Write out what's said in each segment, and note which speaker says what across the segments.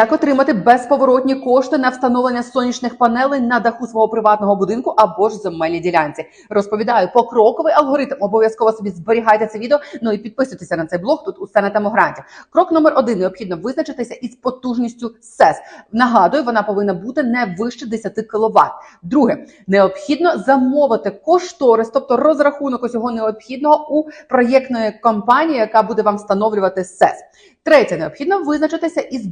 Speaker 1: Як отримати безповоротні кошти на встановлення сонячних панелей на даху свого приватного будинку або ж земельній ділянці? Розповідаю покроковий алгоритм. Обов'язково собі зберігайте це відео. Ну і підписуйтеся на цей блог. Тут усе на темогранті. Крок номер один необхідно визначитися із потужністю СЕС. Нагадую, вона повинна бути не вище 10 кВт. Друге, необхідно замовити кошторис, тобто розрахунок усього необхідного у проєктної компанії, яка буде вам встановлювати СЕС. Третє, необхідно визначитися із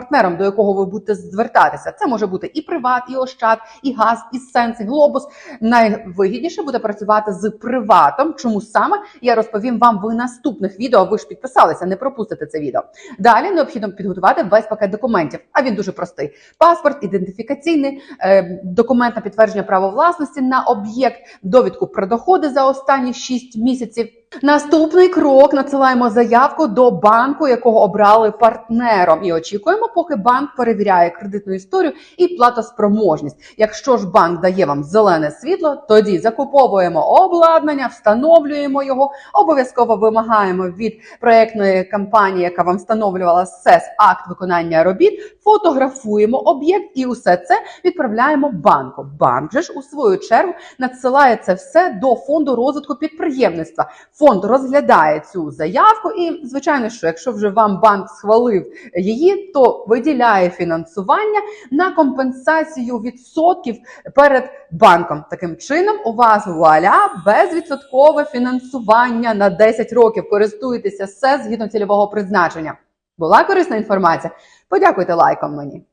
Speaker 1: банком-партнером, до якого ви будете звертатися. Це може бути і приват, і ощад, і газ, і сенс, і глобус. Найвигідніше буде працювати з приватом. Чому саме я розповім вам в наступних відео? Ви ж підписалися, не пропустите це відео. Далі необхідно підготувати весь пакет документів. А він дуже простий: паспорт, ідентифікаційний е, документ на підтвердження права власності на об'єкт, довідку про доходи за останні 6 місяців. Наступний крок надсилаємо заявку до банку, якого обрали партнером, і очікуємо, поки банк перевіряє кредитну історію і платоспроможність. Якщо ж банк дає вам зелене світло, тоді закуповуємо обладнання, встановлюємо його. Обов'язково вимагаємо від проектної компанії, яка вам встановлювала СЕС акт виконання робіт. Фотографуємо об'єкт і усе це відправляємо банку. Банк же ж у свою чергу надсилає це все до фонду розвитку підприємництва. Фонд розглядає цю заявку, і звичайно, що якщо вже вам банк схвалив її, то виділяє фінансування на компенсацію відсотків перед банком. Таким чином, у вас вуаля безвідсоткове фінансування на 10 років. Користуйтеся все згідно цільового призначення. Була корисна інформація? Подякуйте лайком мені.